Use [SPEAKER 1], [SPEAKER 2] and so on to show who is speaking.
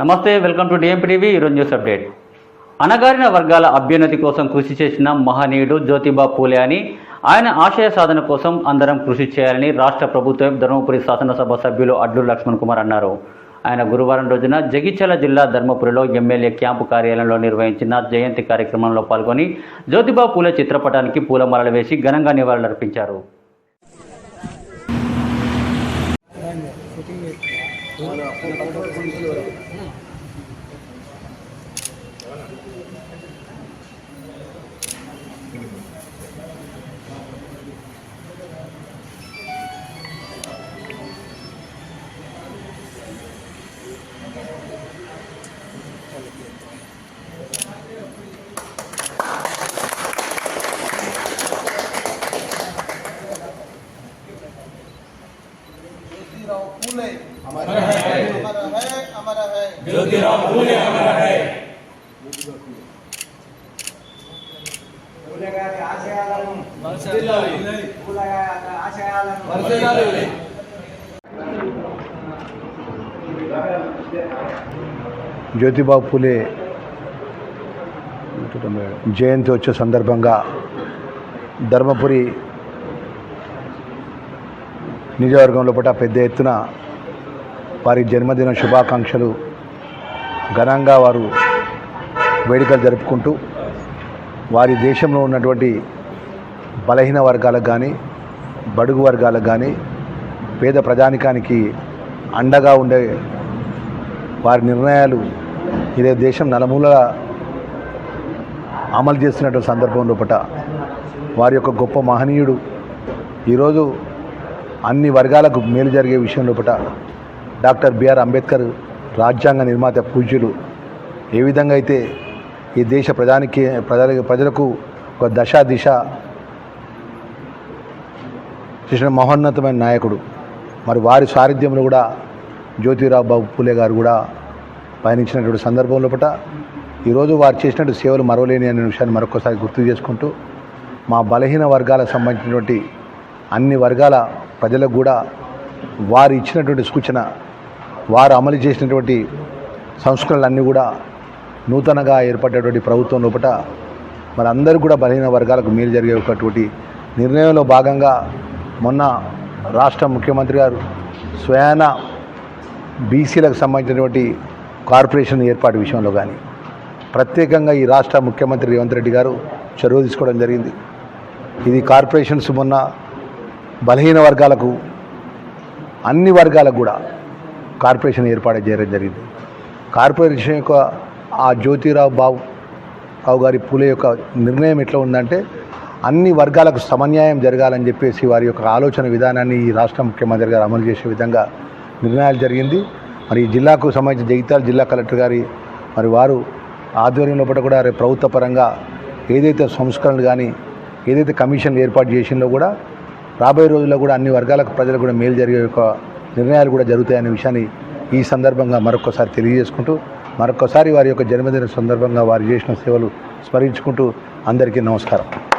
[SPEAKER 1] నమస్తే welcome to DMP TV ఈరోజు news update. అణగారిన వర్గాల అభ్యున్నతి కోసం కృషి చేసిన మహనీయుడు జ్యోతిబా పూలే అని ఆయన ఆశయ సాధన కోసం అందరం కృషి చేయాలని రాష్ట్ర ప్రభుత్వం ధర్మపురి శాసనసభ సభ్యులు అడ్లు లక్ష్మణ్ కుమార్ అన్నారు. ఆయన గురువారం రోజున జగిత్యాల జిల్లా ధర్మపురిలో ఎమ్మెల్యే క్యాంపు కార్యాలయంలో నిర్వహించిన జయంతి కార్యక్రమంలో పాల్గొని జ్యోతిబా పూలే చిత్రపటానికి పూలమాలలు వేసి ఘనంగా నివాళులర్పించారు. Voilà, on va faire le jeu.
[SPEAKER 2] Jyotirao Phule हमारा है हमारा है हमारा है
[SPEAKER 3] పూలగారి ఆశయాలను పూలగారి ఆశయాలను
[SPEAKER 4] జ్యోతిబాబు పూలే జయంతి వచ్చే సందర్భంగా ధర్మపురి నియోజకవర్గంలో లోపల పెద్ద ఎత్తున వారి జన్మదిన శుభాకాంక్షలు ఘనంగా వారు వేడుకలు జరుపుకుంటూ వారి దేశంలో ఉన్నటువంటి బలహీన వర్గాలకు కానీ బడుగు వర్గాలకు కానీ పేద ప్రజానికానికి అండగా ఉండే వారి నిర్ణయాలు ఇదే దేశం నలుమూలల అమలు చేస్తున్నటువంటి సందర్భం లోపట వారి యొక్క గొప్ప మహనీయుడు ఈరోజు అన్ని వర్గాలకు మేలు జరిగే విషయం లోపల డాక్టర్ బిఆర్ అంబేద్కర్ రాజ్యాంగ నిర్మాత పూజ్యులు. ఏ విధంగా అయితే ఈ దేశ ప్రజానికి ప్రజల ప్రజలకు ఒక దశ దిశ చేసిన మహోన్నతమైన నాయకుడు. మరి వారి సారథ్యంలో కూడా జ్యోతిరావు బాబు పూలే గారు కూడా పయనించినటువంటి సందర్భం లోపల ఈరోజు వారు చేసినటువంటి సేవలు మరవలేని అనే విషయాన్ని మరొకసారి గుర్తు చేసుకుంటూ మా బలహీన వర్గాలకు సంబంధించినటువంటి అన్ని వర్గాల ప్రజలకు కూడా వారు ఇచ్చినటువంటి సూచన వారు అమలు చేసినటువంటి సంస్కరణలన్నీ కూడా నూతనంగా ఏర్పడేటువంటి ప్రభుత్వం లోపల మరి అందరూ కూడా బలహీన వర్గాలకు మేలు జరిగే ఒకటువంటి నిర్ణయంలో భాగంగా మొన్న రాష్ట్ర ముఖ్యమంత్రి గారు స్వయాన బీసీలకు సంబంధించినటువంటి కార్పొరేషన్ ఏర్పాటు విషయంలో కానీ ప్రత్యేకంగా ఈ రాష్ట్ర ముఖ్యమంత్రి రేవంత్ రెడ్డి గారు చొరవ తీసుకోవడం జరిగింది. ఇది కార్పొరేషన్స్ మొన్న బలహీన వర్గాలకు అన్ని వర్గాలకు కూడా కార్పొరేషన్ ఏర్పాటు చేయడం జరిగింది. కార్పొరేషన్ యొక్క ఆ జ్యోతిరావు బాబు రావు గారి పూలే యొక్క నిర్ణయం ఎట్లా ఉందంటే అన్ని వర్గాలకు సమన్యాయం జరగాలని చెప్పేసి వారి యొక్క ఆలోచన విధానాన్ని ఈ రాష్ట్ర ముఖ్యమంత్రి గారు అమలు చేసే విధంగా నిర్ణయాలు జరిగింది. మరి ఈ జిల్లాకు సంబంధించిన జగిత్యాల జిల్లా కలెక్టర్ గారి మరి వారు ఆధ్వర్యంలో పట్ల కూడా ప్రభుత్వ పరంగా ఏదైతే సంస్కరణలు కానీ ఏదైతే కమిషన్లు ఏర్పాటు చేసిందో కూడా రాబోయే రోజుల్లో కూడా అన్ని వర్గాలకు ప్రజలకు కూడా మేలు జరిగే యొక్క నిర్ణయాలు కూడా జరుగుతాయనే విషయాన్ని ఈ సందర్భంగా మరొకసారి తెలియజేసుకుంటూ మరొకసారి వారి యొక్క జన్మదిన సందర్భంగా వారు చేసిన సేవలు స్మరించుకుంటూ అందరికీ నమస్కారం.